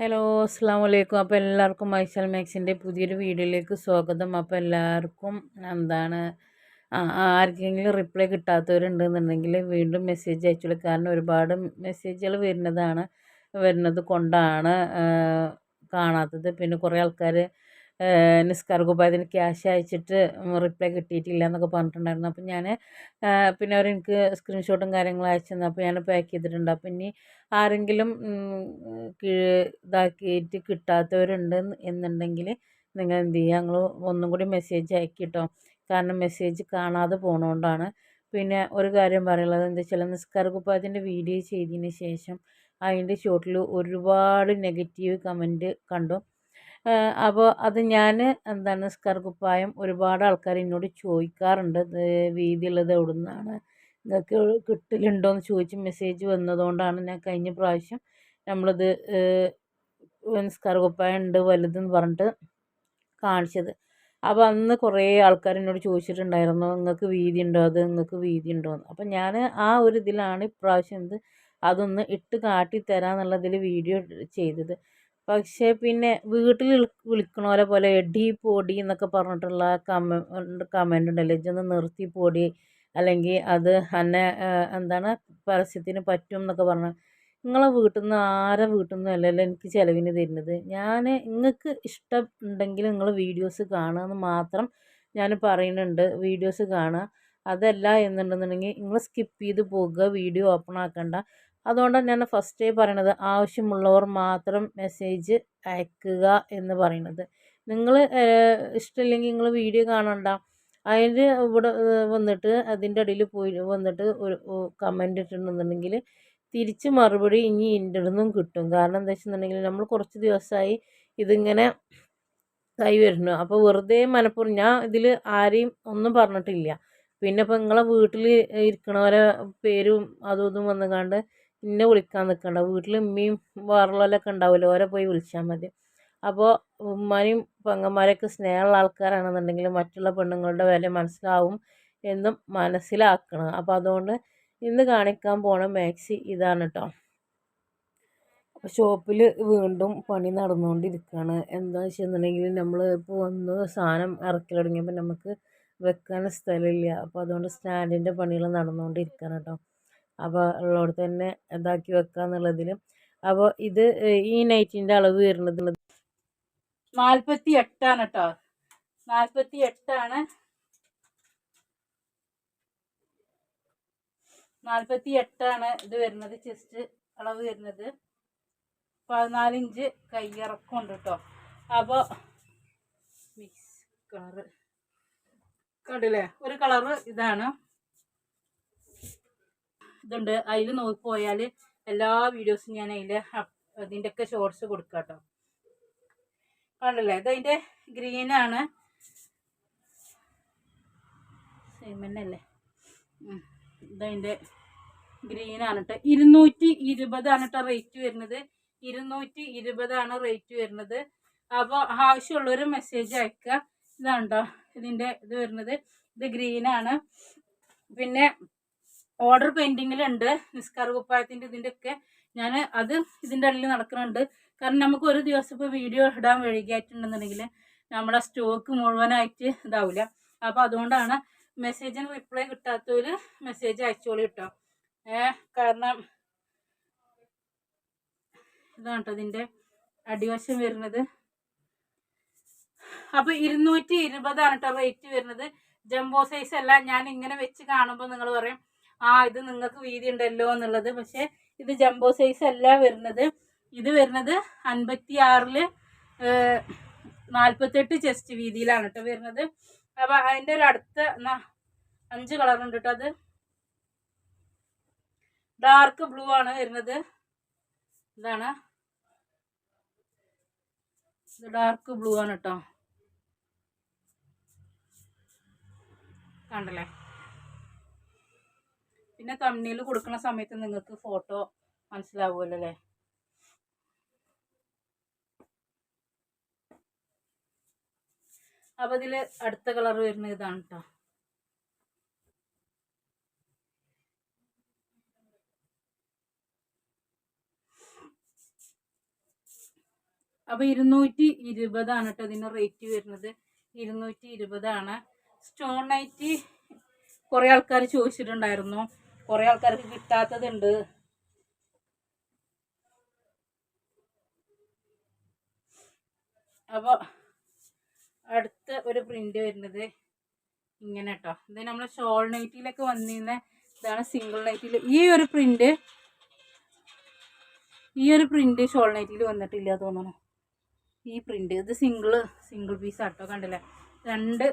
Hello അസ്സാം വലൈക്കും അപ്പോൾ എല്ലാവർക്കും മൈസൽ മാക്സിന്റെ പുതിയൊരു വീഡിയോയിലേക്ക് സ്വാഗതം. അപ്പോൾ എല്ലാവർക്കും എന്താണ് ആർക്കെങ്കിലും റിപ്ലൈ കിട്ടാത്തവരുണ്ടെന്നുണ്ടെങ്കിൽ വീണ്ടും മെസ്സേജ് അയച്ചുള്ളൂ കാരണം ഒരുപാട് മെസ്സേജുകൾ വരുന്നതാണ് വരുന്നത് കൊണ്ടാണ് കാണാത്തത്. പിന്നെ കുറേ ആൾക്കാർ നിസ്കാർ കുപ്പായത്തിന് ക്യാഷ് അയച്ചിട്ട് റിപ്ലൈ കിട്ടിയിട്ടില്ല എന്നൊക്കെ പറഞ്ഞിട്ടുണ്ടായിരുന്നു അപ്പോൾ ഞാൻ പിന്നെ അവർ എനിക്ക് സ്ക്രീൻഷോട്ടും കാര്യങ്ങളും അയച്ചു തന്നു. അപ്പോൾ ഞാൻ പാക്ക് ചെയ്തിട്ടുണ്ട്. അപ്പോൾ ഇനി ആരെങ്കിലും ഇതാക്കിയിട്ട് കിട്ടാത്തവരുണ്ട് എന്നുണ്ടെങ്കിൽ നിങ്ങൾ എന്ത് ചെയ്യുക? ഞങ്ങൾ ഒന്നും കൂടി മെസ്സേജ് അയക്കി കേട്ടോ കാരണം മെസ്സേജ് കാണാതെ പോണോണ്ടാണ്. പിന്നെ ഒരു കാര്യം പറയുള്ളത് എന്താ വെച്ചാൽ നിസ്കാര കുപ്പായത്തിന്റെ വീഡിയോ ചെയ്തതിന് ശേഷം അതിന്റെ ഷോട്ടിൽ ഒരുപാട് നെഗറ്റീവ് കമന്റ് കണ്ടു. അപ്പോൾ അത് ഞാൻ എന്താണ് നിസ്കാര കുപ്പായം ഒരുപാട് ആൾക്കാർ എന്നോട് ചോദിക്കാറുണ്ട്. വീതിയുള്ളത് എവിടെ നിന്നാണ് നിങ്ങൾക്ക് കിട്ടലുണ്ടോ എന്ന് ചോദിച്ച് മെസ്സേജ് വന്നതുകൊണ്ടാണ് ഞാൻ കഴിഞ്ഞ പ്രാവശ്യം നമ്മളിത് നിസ്കാര കുപ്പായം ഉണ്ട് വലുതെന്ന് പറഞ്ഞിട്ട് കാണിച്ചത്. അപ്പോൾ അന്ന് കുറേ ആൾക്കാർ എന്നോട് ചോദിച്ചിട്ടുണ്ടായിരുന്നു നിങ്ങൾക്ക് വീതി ഉണ്ടോ അത് നിങ്ങൾക്ക് വീതി ഉണ്ടോ എന്ന് അപ്പം ഞാൻ ആ ഒരു ഇതിലാണ് ഇപ്രാവശ്യം ഇത് അതൊന്ന് ഇട്ട് കാട്ടി തരാമെന്നുള്ളതിൽ വീഡിയോ ചെയ്തത്. പക്ഷേ പിന്നെ വീട്ടിൽ വിളിക്കണോലെ പോലെ എടി പൊടി എന്നൊക്കെ പറഞ്ഞിട്ടുള്ള കമ കമന്റ് ഉണ്ടല്ലോ. ഇജൊന്ന് നിർത്തി പൊടി. അല്ലെങ്കിൽ അത് എന്നെ എന്താണ് പരസ്യത്തിന് പറ്റും എന്നൊക്കെ പറഞ്ഞ്. നിങ്ങളെ വീട്ടിൽ നിന്ന് ആരെ വീട്ടിൽ നിന്നും അല്ലല്ലോ എനിക്ക് ചിലവിന് തരുന്നത്. ഞാൻ നിങ്ങൾക്ക് ഇഷ്ടം ഉണ്ടെങ്കിൽ നിങ്ങൾ വീഡിയോസ് കാണുക എന്ന് മാത്രം ഞാൻ പറയുന്നുണ്ട്. വീഡിയോസ് കാണുക. അതല്ല എന്നുണ്ടെന്നുണ്ടെങ്കിൽ നിങ്ങൾ സ്കിപ്പ് ചെയ്ത് പോകുക വീഡിയോ ഓപ്പൺ ആക്കണ്ട. അതുകൊണ്ടാണ് ഞാൻ ഫസ്റ്റേ പറയണത്. ആവശ്യമുള്ളവർ മാത്രം മെസ്സേജ് അയക്കുക എന്ന് പറയണത്. നിങ്ങൾ ഇഷ്ടമില്ലെങ്കിൽ നിങ്ങൾ വീഡിയോ കാണണ്ട. അതിന്റെ ഇവിടെ വന്നിട്ട് അതിന്റെ ഇടയിൽ പോയി വന്നിട്ട് ഒരു കമന്റ് ഇട്ടിട്ടുണ്ടെന്നുണ്ടെങ്കിൽ തിരിച്ച് മറുപടി ഇനി എന്റെ നിന്നും കിട്ടും. കാരണം എന്താ വെച്ചിട്ടുണ്ടെങ്കിൽ നമ്മൾ കുറച്ച് ദിവസമായി ഇതിങ്ങനെ കൈ വരുന്നു. അപ്പോൾ വെറുതെ മനപ്പൂർവം ഞാൻ ഇതിൽ ആരെയും ഒന്നും പറഞ്ഞിട്ടില്ല. പിന്നെ ഇപ്പോൾ നിങ്ങളെ വീട്ടിൽ ഇരിക്കണവരെ പേരും അതും ഇതും വന്നുകാണ്ട് എന്നെ വിളിക്കാൻ നിൽക്കണ്ട വീട്ടിൽ ഉമ്മയും വേറുള്ളവരൊക്കെ ഉണ്ടാവുമല്ലോ ഓരെ പോയി വിളിച്ചാൽ മതി. അപ്പോൾ ഉമ്മാനെയും പെങ്ങന്മാരെയൊക്കെ സ്നേഹമുള്ള ആൾക്കാരാണെന്നുണ്ടെങ്കിൽ മറ്റുള്ള പെണ്ണുങ്ങളുടെ വില മനസ്സിലാവും എന്നും മനസ്സിലാക്കണം. അപ്പോൾ അതുകൊണ്ട് ഇന്ന് കാണിക്കാൻ പോണ മാക്സി ഇതാണ് കേട്ടോ ഷോപ്പിൽ വീണ്ടും പണി നടന്നുകൊണ്ടിരിക്കുകയാണ് എന്താ വെച്ചിട്ടുണ്ടെങ്കിൽ നമ്മൾ ഇപ്പോൾ വന്ന് സാധനം ഇറക്കി തുടങ്ങിയപ്പോൾ നമുക്ക് വെക്കാൻ സ്ഥലമില്ല അപ്പോൾ അതുകൊണ്ട് സ്റ്റാൻഡിന്റെ പണികൾ നടന്നുകൊണ്ടിരിക്കുകയാണ് കേട്ടോ അപ്പോൾ ഉള്ളിടത്ത് തന്നെ ഇതാക്കി വെക്കുക എന്നുള്ളതിൽ അപ്പോൾ ഇത് ഈ നൈറ്റിന്റെ അളവ് വരുന്നത് നാൽപ്പത്തി എട്ടാണ് കേട്ടോ നാൽപ്പത്തി എട്ടാണ് നാൽപ്പത്തി എട്ടാണ് ഇത് വരുന്നത് ചെസ്റ്റ് അളവ് വരുന്നത്. പതിനാലിഞ്ച് കയ്യിറക്കമുണ്ട് കേട്ടോ അപ്പോൾ മിക്സ് കളറ്. കണ്ടില്ലേ? ഒരു കളറ് ഇതാണ്. ഇതുണ്ട്. അതിൽ നോക്കി പോയാൽ എല്ലാ വീഡിയോസും ഞാൻ അതിൽ ഇതിന്റെയൊക്കെ ഷോർട്സ് കൊടുക്കാം കേട്ടോ കണ്ടല്ലേ? ഇതതിന്റെ ഗ്രീനാണ് അല്ലേ ഇതതിന്റെ ഗ്രീനാണ് കേട്ടോ ഇരുന്നൂറ്റി ഇരുപതാണ് കേട്ടോ റേറ്റ് വരുന്നത്. ഇരുന്നൂറ്റി ഇരുപതാണ് റേറ്റ് വരുന്നത്. അപ്പോൾ ആവശ്യമുള്ളൊരു മെസ്സേജ് അയക്കുക ഇതാണ് കേട്ടോ ഇതിന്റെ ഇത് വരുന്നത്. ഇത് ഗ്രീനാണ് പിന്നെ ഓർഡർ പെൻഡിങ്ങിലുണ്ട് നിസ്കാർ കുപ്പായത്തിന്റെ ഇതിന്റെ ഒക്കെ ഞാൻ അത് ഇതിന്റെ അടിയിൽ നടക്കുന്നുണ്ട്. കാരണം നമുക്ക് ഒരു ദിവസം ഇപ്പോൾ വീഡിയോ ഇടാൻ വൈകിയായിട്ടുണ്ടെന്നുണ്ടെങ്കിൽ നമ്മുടെ സ്റ്റോക്ക് മുഴുവനായിട്ട് ഇതാവില്ല. അപ്പോൾ അതുകൊണ്ടാണ് മെസ്സേജിന് റിപ്ലൈ കിട്ടാത്തവർ മെസ്സേജ് അയച്ചോളി കിട്ടാം. കാരണം ഇതാണ് കേട്ടോ ഇതിന്റെ അടിവശം വരുന്നത്. അപ്പോൾ ഇരുന്നൂറ്റി ഇരുപതാണ് കേട്ടോ റേറ്റ് വരുന്നത്. ജംബോ സൈസ് അല്ല ഞാൻ ഇങ്ങനെ വെച്ച് കാണുമ്പോൾ നിങ്ങൾ പറയും ആ ഇത് നിങ്ങൾക്ക് വീതി ഉണ്ടല്ലോ എന്നുള്ളത്. പക്ഷേ ഇത് ജംബോ സൈസ് അല്ല വരുന്നത്. ഇത് വരുന്നത് അൻപത്തി ആറിൽ നാൽപ്പത്തെട്ട് ചെസ്റ്റ് വീതിയിലാണ് കേട്ടോ വരുന്നത്. അപ്പം അതിന്റെ ഒരു അടുത്ത അഞ്ച് കളറുണ്ട് കേട്ടോ അത്. ഡാർക്ക് ബ്ലൂ ആണ് വരുന്നത്. ഇതാണ്. ഇത് ഡാർക്ക് ബ്ലൂ ആണ് കേട്ടോ കണ്ടല്ലേ? പിന്നെ തമ്മിൽ കൊടുക്കുന്ന സമയത്ത് നിങ്ങൾക്ക് ഫോട്ടോ മനസ്സിലാവുമല്ലോ അല്ലേ? അപ്പോൾ ഇതിൽ അടുത്ത കളർ വരുന്ന ഇതാണ് കേട്ടോ അപ്പോൾ ഇരുന്നൂറ്റി ഇരുപതാണ് കേട്ടോ ഇതിന്റെ റേറ്റ് വരുന്നത്. ഇരുന്നൂറ്റി ഇരുപതാണ് സ്റ്റോൺ നൈറ്റി കുറേ ആൾക്കാർ ചോദിച്ചിട്ടുണ്ടായിരുന്നു. കുറേ ആൾക്കാർക്ക് കിട്ടാത്തതുണ്ട്. അപ്പോൾ അടുത്ത ഒരു പ്രിന്റ് വരുന്നത് ഇങ്ങനെ കേട്ടോ ഇത് നമ്മൾ ഷോൾ നൈറ്റിയിലൊക്കെ വന്നിരുന്ന ഇതാണ് സിംഗിൾ നൈറ്റിൽ ഈ ഒരു പ്രിന്റ് ഈ ഒരു പ്രിന്റ് ഷോൾ നൈറ്റിൽ വന്നിട്ടില്ല തോന്നണു ഈ പ്രിന്റ് ഇത് സിംഗിൾ സിംഗിൾ പീസ് ആട്ടോ കണ്ടില്ലേ? രണ്ട്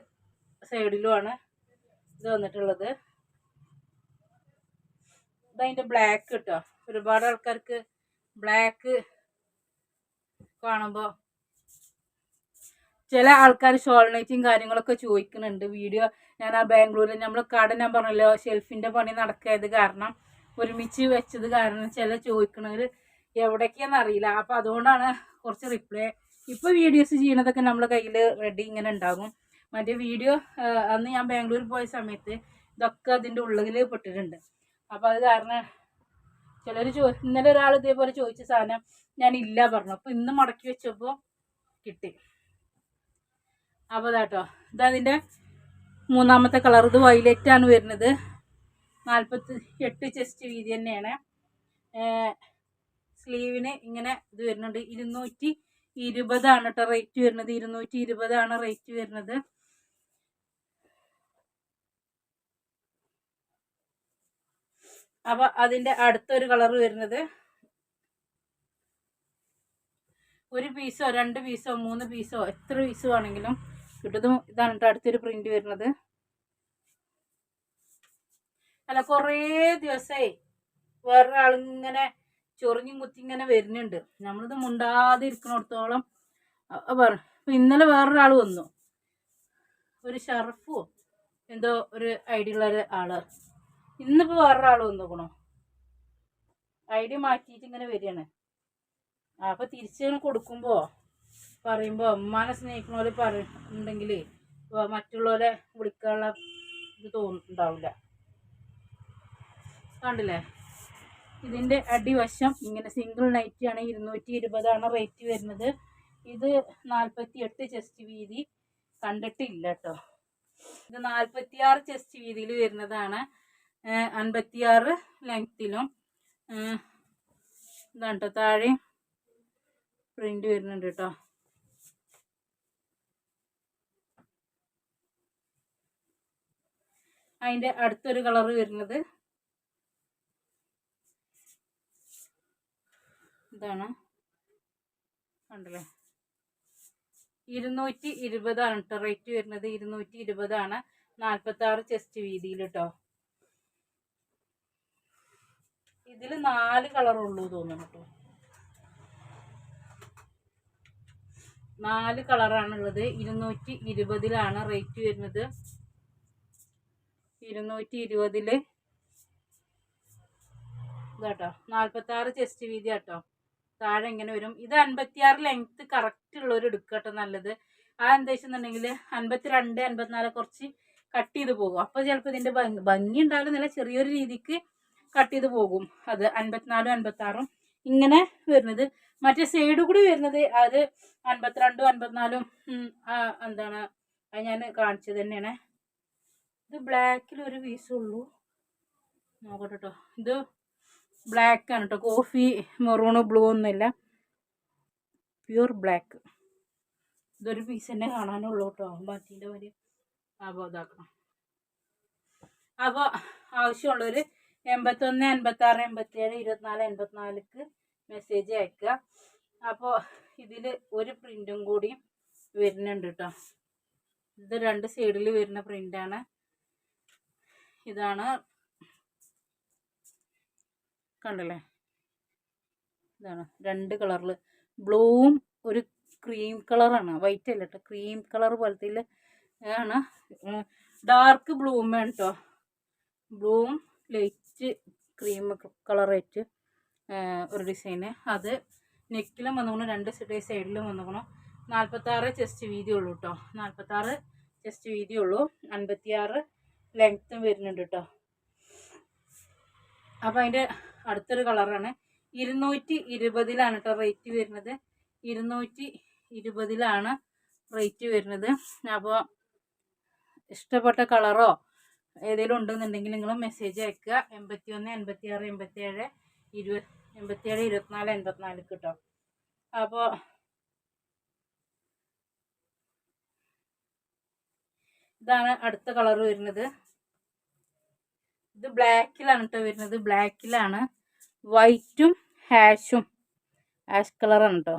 സൈഡിലുമാണ് ഇത് വന്നിട്ടുള്ളത്. ഇതതിന്റെ ബ്ലാക്ക് കേട്ടോ ഒരുപാട് ആൾക്കാർക്ക് ബ്ലാക്ക് കാണുമ്പോൾ ചില ആൾക്കാർ ഷോൾ നൈറ്റും കാര്യങ്ങളൊക്കെ ചോദിക്കുന്നുണ്ട്. വീഡിയോ ഞാൻ ആ ബാംഗ്ലൂരിൽ നമ്മൾ കട ഞാൻ പറഞ്ഞല്ലോ ഷെൽഫിന്റെ പണി നടക്കായത് കാരണം ഒരുമിച്ച് വെച്ചത് കാരണം ചില ചോദിക്കണവർ എവിടേക്കാന്ന് അറിയില്ല. അപ്പോൾ അതുകൊണ്ടാണ് കുറച്ച് റിപ്ലൈ ഇപ്പോൾ വീഡിയോസ് ചെയ്യണതൊക്കെ നമ്മളെ കയ്യിൽ റെഡി ഇങ്ങനെ ഉണ്ടാകും. മറ്റേ വീഡിയോ അന്ന് ഞാൻ ബാംഗ്ലൂർ പോയ സമയത്ത് ഇതൊക്കെ അതിന്റെ ഉള്ളിൽ പെട്ടിട്ടുണ്ട്. അപ്പോൾ അത് കാരണം ചിലർ ചോ ഇന്നലെ ഒരാൾ ഇതേപോലെ ചോദിച്ച സാധനം ഞാൻ ഇല്ല പറഞ്ഞു. അപ്പോൾ ഇന്ന് മടക്കി വെച്ചപ്പോൾ കിട്ടി. അപ്പോൾ ഇതാട്ടോ ഇതതിന്റെ മൂന്നാമത്തെ കളർ. ഇത് ആണ് വരുന്നത്. നാൽപ്പത്തി എട്ട് ചെസ്റ്റ് വീതി തന്നെയാണ്. സ്ലീവിന് ഇങ്ങനെ ഇത് വരുന്നുണ്ട്. ഇരുന്നൂറ്റി ഇരുപതാണ് കേട്ടോ റേറ്റ് വരുന്നത്. ഇരുന്നൂറ്റി ഇരുപതാണ് റേറ്റ് വരുന്നത്. അപ്പോൾ അതിന്റെ അടുത്തൊരു കളർ വരുന്നത്. ഒരു പീസോ രണ്ട് പീസോ മൂന്ന് പീസോ എത്ര പീസോ ആണെങ്കിലും കിട്ടും ഇതാണ് കേട്ടോ അടുത്തൊരു പ്രിന്റ് വരുന്നത്. അല്ല കുറേ ദിവസമായി വേറൊരാളിങ്ങനെ ചൊറിഞ്ഞും കുത്തി ഇങ്ങനെ വരുന്നുണ്ട്. നമ്മളിത് മുണ്ടാതെ ഇരിക്കണോടത്തോളം ഇന്നലെ വേറൊരാൾ വന്നു. ഒരു ഷർഫോ എന്തോ ഒരു ഐഡിയ ഉള്ള ഒരു ആൾ. ഇന്നിപ്പോൾ വേറൊരാൾ വന്നുക്കണോ. ഡി മാറ്റിയിട്ട് ഇങ്ങനെ വരികയാണ്. അപ്പോൾ തിരിച്ച് കൊടുക്കുമ്പോ പറയുമ്പോൾ ഉമ്മാനെ സ്നേഹിക്കണ പോലെ പറയുന്നുണ്ടെങ്കിൽ മറ്റുള്ളവരെ വിളിക്കാനുള്ള ഇത് തോന്നുന്നുണ്ടാവില്ല. കണ്ടില്ലേ? ഇതിന്റെ അടിവശം ഇങ്ങനെ സിംഗിൾ നൈറ്റി ആണ് ഇരുന്നൂറ്റി ഇരുപതാണ് റേറ്റ് വരുന്നത്. ഇത് നാൽപ്പത്തി എട്ട് ചെസ്റ്റ് വീതി കണ്ടിട്ടില്ല കേട്ടോ ഇത് നാൽപ്പത്തിയാറ് ചെസ്റ്റ് വീതിയിൽ വരുന്നതാണ്. അൻപത്തിയാറ് ലെങ്ത്തിലും കേട്ടോ താഴെ പ്രിന്റ് വരുന്നുണ്ട് കേട്ടോ അതിന്റെ അടുത്തൊരു കളർ വരുന്നത് ഇതാണ്. കണ്ടല്ലേ? ഇരുന്നൂറ്റി ഇരുപതാണ് കേട്ടോ റേറ്റ് വരുന്നത് ഇരുന്നൂറ്റി ഇരുപതാണ്. നാൽപ്പത്തി ആറ് ചെസ്റ്റ് വീതിയിൽ കേട്ടോ ഇതിൽ നാല് കളറുള്ളൂ തോന്നുന്നു കേട്ടോ. നാല് കളറാണുള്ളത്. ഇരുന്നൂറ്റി ഇരുപതിലാണ് റേറ്റ് വരുന്നത്. ഇരുന്നൂറ്റി ഇരുപതിൽ ഇതാട്ടോ. നാൽപ്പത്തി ആറ് ചെസ്റ്റ് വീതി കേട്ടോ താഴെ ഇങ്ങനെ വരും. ഇത് അൻപത്തിയാറ് ലെങ്ത് കറക്റ്റ് ഉള്ളവർ എടുക്കുക കേട്ടോ നല്ലത്. ആ എന്താ വെച്ചെന്നുണ്ടെങ്കിൽ അൻപത്തി രണ്ട് അൻപത്തിനാല് കുറച്ച് കട്ട് ചെയ്ത് പോകും. അപ്പോൾ ചിലപ്പോൾ ഇതിന്റെ ഭംഗി ഉണ്ടാവില്ല നല്ല ചെറിയൊരു രീതിക്ക് കട്ട് ചെയ്ത് പോകും. അത് അൻപത്തിനാലും അൻപത്താറും ഇങ്ങനെ വരുന്നത്. മറ്റേ സൈഡ് കൂടി വരുന്നത് അത് അൻപത്തിരണ്ടും അൻപത്തിനാലും എന്താണ് അത് ഞാൻ കാണിച്ചത് തന്നെയാണ്. ഇത് ബ്ലാക്കിൽ ഒരു പീസുള്ളൂ നോക്കട്ടെ കേട്ടോ ഇത് ബ്ലാക്ക് ആണ് കേട്ടോ കോഫി മെറൂണ് ബ്ലൂ ഒന്നുമില്ല. പ്യൂർ ബ്ലാക്ക് ഇതൊരു പീസ് തന്നെ കാണാനുള്ളൂ കേട്ടോ ബാക്കിന്റെ വരെ അപ്പോൾ ഇതാക്കണം. അപ്പോൾ ആവശ്യമുള്ളവർ എൺപത്തൊന്ന് എൺപത്താറ് എൺപത്തേഴ് ഇരുപത്തിനാല് എൺപത്തിനാലിക്ക് മെസ്സേജ് അയക്കുക അപ്പോൾ ഇതിൽ ഒരു പ്രിന്റും കൂടി വരുന്നുണ്ട് കേട്ടോ ഇത് രണ്ട് സൈഡിൽ വരുന്ന പ്രിന്റാണ് ഇതാണ് കണ്ടല്ലേ? ഇതാണ് രണ്ട് കളറിൽ ബ്ലൂവും ഒരു ക്രീം കളറാണ് വൈറ്റ് അല്ല കേട്ടോ ക്രീം കളർ പോലത്തെ ആണ്. ഡാർക്ക് ബ്ലൂമാണ് കേട്ടോ ബ്ലൂവും ലൈറ്റ് ക്രീം കളറായിട്ട് ഒരു ഡിസൈന് അത് നെക്കിലും വന്നുകൊണ്ട് രണ്ട് സൈഡിലും വന്നുകൊണ്ട് നാൽപ്പത്താറ് ചെസ്റ്റ് വീതി ഉള്ളൂ കേട്ടോ നാൽപ്പത്താറ് ചെസ്റ്റ് വീതി ഉള്ളൂ. അൻപത്തിയാറ് ലെങ്ത്തും വരുന്നുണ്ട് കേട്ടോ അപ്പോൾ അതിന്റെ അടുത്തൊരു കളറാണ് ഇരുന്നൂറ്റി ഇരുപതിലാണ് കേട്ടോ റേറ്റ് വരുന്നത്. ഇരുന്നൂറ്റി ഇരുപതിലാണ് റേറ്റ് വരുന്നത്. അപ്പോൾ ഇഷ്ടപ്പെട്ട കളറോ ഏതെങ്കിലും ഉണ്ടെന്നുണ്ടെങ്കിൽ നിങ്ങൾ മെസ്സേജ് അയക്കുക. എൺപത്തി ഒന്ന് എൺപത്തി ആറ് എൺപത്തി ഏഴ് ഇരുപത് എൺപത്തി ഏഴ് ഇരുപത്തിനാല് എൺപത്തിനാല് കിട്ടും അപ്പോൾ ഇതാണ് അടുത്ത കളർ വരുന്നത്. ഇത് ബ്ലാക്കിലാണ് കേട്ടോ വരുന്നത്. ബ്ലാക്കിലാണ് വൈറ്റും ഹാഷും ആഷ് കളറാണ് കേട്ടോ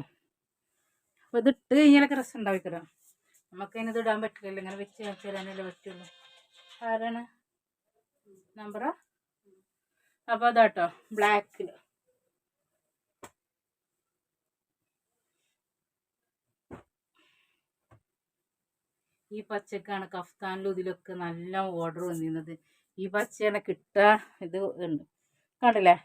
അപ്പോൾ ഇത് ഇട്ട് കഴിഞ്ഞാലൊക്കെ രസം ഉണ്ടാവിക്കരോ നമുക്ക് അതിനത് ഇടാൻ പറ്റില്ലല്ലോ. ഇങ്ങനെ വെച്ച് കാണിച്ചു തരാനല്ലേ പറ്റുള്ളൂ. ആരാണ്? നമ്പറാ? അപ്പോൾ അതാട്ടോ ബ്ലാക്കിൽ ഈ പച്ചക്കാണ് കഫ്താനിലും ഇതിലൊക്കെ നല്ല ഓർഡർ വന്നിരുന്നത്. ഈ പച്ചയാണ് കിട്ടുക ഇത് ഉണ്ട്. കണ്ടില്ലേ?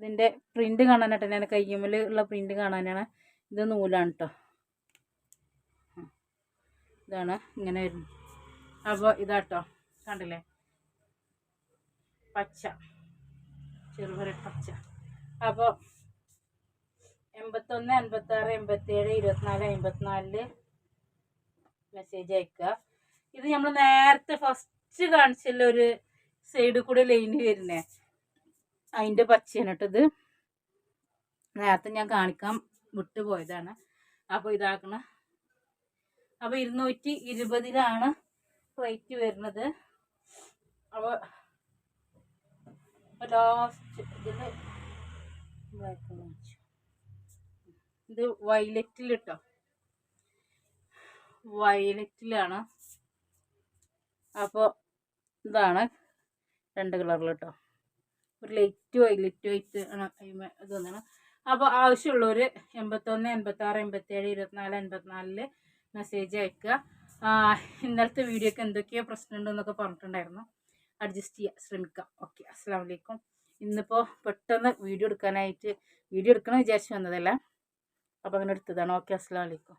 ഇതിന്റെ പ്രിന്റ് കാണാനായിട്ട് ഞാൻ കയ്യുമ്മൽ ഉള്ള പ്രിന്റ് കാണാനാണ് ഇത് നൂലാണ് കേട്ടോ. ഇതാണ് ഇങ്ങനെ വരുന്നത്. അപ്പോൾ ഇതാട്ടോ. കണ്ടില്ലേ? പച്ച. ചെറുപറ പച്ച. അപ്പോൾ എൺപത്തൊന്ന് എൺപത്താറ് എൺപത്തേഴ് ഇരുപത്തിനാല് അമ്പത്തിനാലിൽ മെസ്സേജ് അയക്കുക. ഇത് നമ്മൾ നേരത്തെ ഫസ്റ്റ് കാണിച്ചുള്ള ഒരു സൈഡിൽ കൂടെ ലൈന് വരുന്നേ. അതിന്റെ പച്ചയാണ് ഇത്. നേരത്തെ ഞാൻ കാണിക്കാൻ വിട്ടുപോയതാണ്. അപ്പോൾ ഇതാക്കണ. അപ്പോൾ ഇരുന്നൂറ്റി ഇരുപതിലാണ് റേറ്റ് വരുന്നത്. അപ്പോൾ ലാസ്റ്റ് ഇതിൽ ഇത് വയലറ്റിൽ കേട്ടോ വയലറ്റിലാണ് അപ്പോൾ ഇതാണ് രണ്ട് കളറിൽ കേട്ടോ ഒരു ലൈറ്റ് വയലറ്റ് വൈറ്റ് ആണ് ഇത് വന്നാണ്. അപ്പോൾ ആവശ്യമുള്ളവർ എൺപത്തൊന്ന് എൺപത്താറ് എൺപത്തേഴ് ഇരുപത്തിനാല് എൺപത്തിനാലിൽ മെസ്സേജ് അയക്കുക ഇന്നലത്തെ വീഡിയോക്ക് എന്തൊക്കെയോ പ്രശ്നമുണ്ടെന്നൊക്കെ പറഞ്ഞിട്ടുണ്ടായിരുന്നു. അഡ്ജസ്റ്റ് ചെയ്യാൻ ശ്രമിക്കാം. ഓക്കെ അസ്സാം വലൈക്കും ഇന്നിപ്പോൾ പെട്ടെന്ന് വീഡിയോ എടുക്കാനായിട്ട് വീഡിയോ എടുക്കണം വിചാരിച്ച് വന്നതല്ല. അപ്പോൾ അങ്ങനെ എടുത്തതാണ്. ഓക്കെ അസ്സാം വലൈക്കും